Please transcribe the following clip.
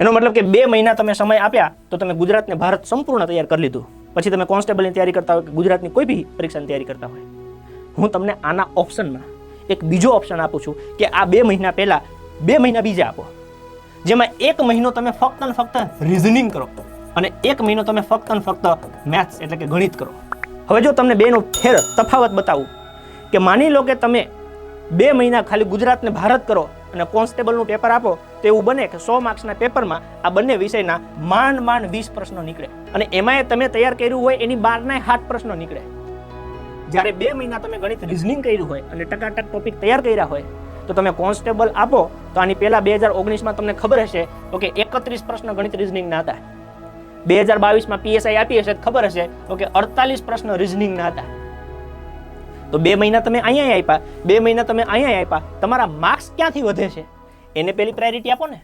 એનો મતલબ કે બે મહિના તમે સમય આપ્યા તો તમે ગુજરાતને ભારત સંપૂર્ણ તૈયાર કરી લીધું. પછી તમે કોન્સ્ટેબલની તૈયારી કરતા હોય કે ગુજરાતની કોઈ બી પરીક્ષાની તૈયારી કરતા હોય. હું તમને આના ઓપ્શનમાં એક બીજો ઓપ્શન આપું છું કે આ બે મહિના પહેલાં બે મહિના બીજા આપો. જેમાં એક મહિનો તમે ફક્ત ને ફક્ત રિઝનિંગ કરો અને એક મહિનો તમે ફક્ત ને ફક્ત મેથ્સ એટલે કે ગણિત કરો. હવે જો તમને બેનો ફેર તફાવત બતાવું કે માની લો કે તમે બે મહિના ખાલી ગુજરાતને ભારત કરો અને કોન્સ્ટેબલનું પેપર આપો તો એવું બને કે સો માર્ક્સના પેપરમાં આ બંને વિષયના માંડ માંડ વીસ પ્રશ્નો નીકળે. અને એમાંય તમે તૈયાર કર્યું હોય એની બારના સાત પ્રશ્નો નીકળે. જ્યારે બે મહિના તમે ગણિત રિઝનિંગ કર્યું હોય અને ટકાટક ટોપિક તૈયાર કર્યા હોય, તો તમે કોન્સ્ટેબલ આપો, તો આની પહેલાં બે હજાર ઓગણીસમાં તમને ખબર હશે તો કે એકત્રીસ પ્રશ્ન ગણિત રિઝનિંગના હતા. બે હજાર બાવીસમાં પીએસઆઈ આપી હશે ખબર હશે તો કે અડતાલીસ પ્રશ્ન રિઝનિંગના હતા. તો બે મહિના તમે અહીંયા આપ્યા, બે મહિના તમે અહીંયા આપ્યા, તમારા માર્ક્સ ક્યાંથી વધે છે? એને પેલી પ્રાયોરિટી આપો ને.